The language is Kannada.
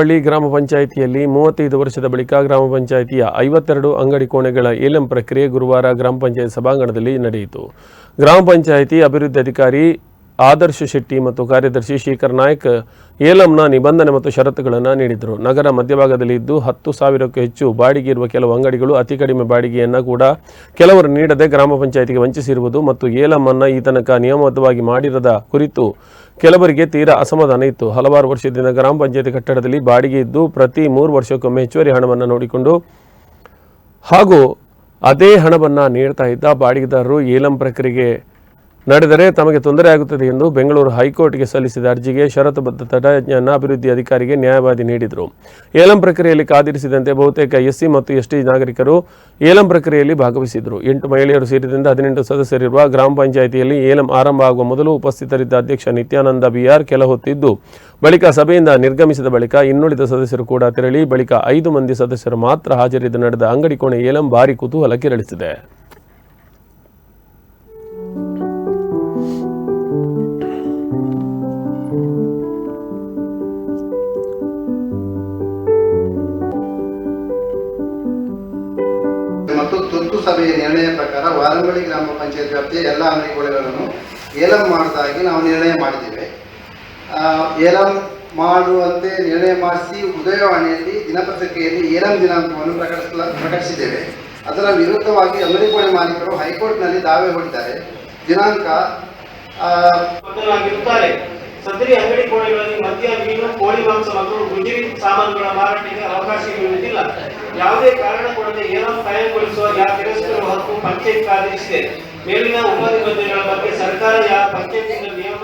ವಾರಂಬಳ್ಳಿ ಗ್ರಾಮ ಪಂಚಾಯಿತಿಯಲ್ಲಿ ಮೂವತ್ತೈದು ವರ್ಷದ ಬಳಿಕ ಗ್ರಾಮ ಪಂಚಾಯಿತಿಯ ಐವತ್ತೆರಡು ಅಂಗಡಿ ಕೋಣೆಗಳ ಏಲಂ ಪ್ರಕ್ರಿಯೆ ಗುರುವಾರ ಗ್ರಾಮ ಪಂಚಾಯತ್ ಸಭಾಂಗಣದಲ್ಲಿ ನಡೆಯಿತು. ಗ್ರಾಮ ಪಂಚಾಯಿತಿ ಅಭಿವೃದ್ಧಿ ಅಧಿಕಾರಿ ಆದರ್ಶ ಶೆಟ್ಟಿ ಮತ್ತು ಕಾರ್ಯದರ್ಶಿ ಶೇಖರ್ ನಾಯಕ್ ಏಲಂನ ನಿಬಂಧನೆ ಮತ್ತು ಷರತ್ತುಗಳನ್ನು ನೀಡಿದರು ನಗರ ಮಧ್ಯಭಾಗದಲ್ಲಿ ಇದ್ದು ಹತ್ತು ಸಾವಿರಕ್ಕೂ ಹೆಚ್ಚು ಬಾಡಿಗೆ ಇರುವ ಕೆಲವು ಅಂಗಡಿಗಳು ಅತಿ ಕಡಿಮೆ ಬಾಡಿಗೆಯನ್ನು ಕೂಡ ಕೆಲವರು ನೀಡದೆ ಗ್ರಾಮ ಪಂಚಾಯಿತಿಗೆ ವಂಚಿಸಿರುವುದು ಮತ್ತು ಏಲಂ ಅನ್ನ ಈ ತನಕ ನಿಯಮಬದ್ಧವಾಗಿ ಮಾಡಿರದ ಕುರಿತು ಕೆಲವರಿಗೆ ತೀರಾ ಅಸಮಾಧಾನ ಇತ್ತು. ಹಲವಾರು ವರ್ಷದಿಂದ ಗ್ರಾಮ ಪಂಚಾಯತಿ ಕಟ್ಟಡದಲ್ಲಿ ಬಾಡಿಗೆ ಇದ್ದು ಪ್ರತಿ ಮೂರು ವರ್ಷಕ್ಕೊಮ್ಮೆ ಹೆಚ್ಚುವರಿ ಹಣವನ್ನು ನೋಡಿಕೊಂಡು ಹಾಗೂ ಅದೇ ಹಣವನ್ನು ನೀಡ್ತಾ ಇದ್ದ ಬಾಡಿಗೆದಾರರು ಏಲಂ ಪ್ರಕ್ರಿಯೆಗೆ ನಡೆದರೆ ತಮಗೆ ತೊಂದರೆಯಾಗುತ್ತದೆ ಎಂದು ಬೆಂಗಳೂರು ಹೈಕೋರ್ಟ್ಗೆ ಸಲ್ಲಿಸಿದ ಅರ್ಜಿಗೆ ಷರತ್ತುಬದ್ಧ ತಟಜ್ಞಾನ ಅಭಿವೃದ್ಧಿ ಅಧಿಕಾರಿಗೆ ನ್ಯಾಯವಾದಿ ನೀಡಿದರು. ಏಲಂ ಪ್ರಕ್ರಿಯೆಯಲ್ಲಿ ಕಾದಿರಿಸಿದಂತೆ ಬಹುತೇಕ ಎಸ್ಸಿ ಮತ್ತು ಎಸ್ಟಿ ನಾಗರಿಕರು ಏಲಂ ಪ್ರಕ್ರಿಯೆಯಲ್ಲಿ ಭಾಗವಹಿಸಿದರು. ಎಂಟು ಮಹಿಳೆಯರು ಸೇರಿದಂತೆ ಹದಿನೆಂಟು ಸದಸ್ಯರಿರುವ ಗ್ರಾಮ ಪಂಚಾಯಿತಿಯಲ್ಲಿ ಏಲಂ ಆರಂಭ ಆಗುವ ಮೊದಲು ಉಪಸ್ಥಿತರಿದ್ದ ಅಧ್ಯಕ್ಷ ನಿತ್ಯಾನಂದ ಬಿಆರ್ ಕೆಲ ಹೊತ್ತಿದ್ದು. ಬಳಿಕ ಸಭೆಯಿಂದ ನಿರ್ಗಮಿಸಿದ ಬಳಿಕ ಇನ್ನುಳಿದ ಸದಸ್ಯರು ಕೂಡ ತೆರಳಿ ಬಳಿಕ ಐದು ಮಂದಿ ಸದಸ್ಯರು ಮಾತ್ರ ಹಾಜರಿದ್ದು ನಡೆದ ಅಂಗಡಿ ಕೋಣೆ ಏಲಂ ಭಾರಿ ಕುತೂಹಲ ಕೆರಳಿಸಿದೆ. ತುರ್ತು ಸಭೆಯ ನಿರ್ಣಯ ಪ್ರಕಾರ ವಾರಂಗಳಿ ಗ್ರಾಮ ಪಂಚಾಯತ್ ವ್ಯಾಪ್ತಿಯ ಎಲ್ಲ ಅಂಗಡಿಗಳನ್ನು ಏಲಂ ಮಾಡಿದಾಗಿ ನಾವು ನಿರ್ಣಯ ಮಾಡಿದ್ದೇವೆ. ಏಲಂ ಮಾಡುವಂತೆ ನಿರ್ಣಯ ಮಾಡಿಸಿ ಉದಯವಾಣಿಯಲ್ಲಿ ದಿನಪತ್ರಿಕೆಯಲ್ಲಿ ಏಲಂ ದಿನಾಂಕವನ್ನು ಪ್ರಕಟಿಸಲ, ಪ್ರಕಟಿಸಿದ್ದೇವೆ. ಅದರ ವಿರುದ್ಧವಾಗಿ ಅಂಗಡಿಗಳ ಮಾಲೀಕರು ಹೈಕೋರ್ಟ್ನಲ್ಲಿ ದಾವೆ ಹೂಡಿದ್ದಾರೆ. ದಿನಾಂಕ ಸದರಿ ಅಂಗಡಿ ಕೋಣೆಗಳಲ್ಲಿ ಮದ್ಯ, ಮೀನು, ಕೋಳಿ ಮಾಂಸ ಮತ್ತು ಗುಜರಿ ಸಾಮಾನುಗಳ ಮಾರಾಟಕ್ಕೆ ಅವಕಾಶ ನೀಡುವುದಿಲ್ಲ ಯಾವುದೇ ಕಾರಣ ಕೊಡದೆ ಏನೋ ಕಾಯಂಗೊಳಿಸುವ ಯಾವ ತಿರಸ್ಕರುವ ಹಕ್ಕು ಪಂಚಾಯತ್ ಕಾದಿರಿಸಿದೆ ಮೇಲಿನ ಉಪ ನಿಬಂಧನೆಗಳ ಬಗ್ಗೆ ಸರ್ಕಾರ ಯಾವ ಪಂಚಾಯತಿನ ನಿಯಮ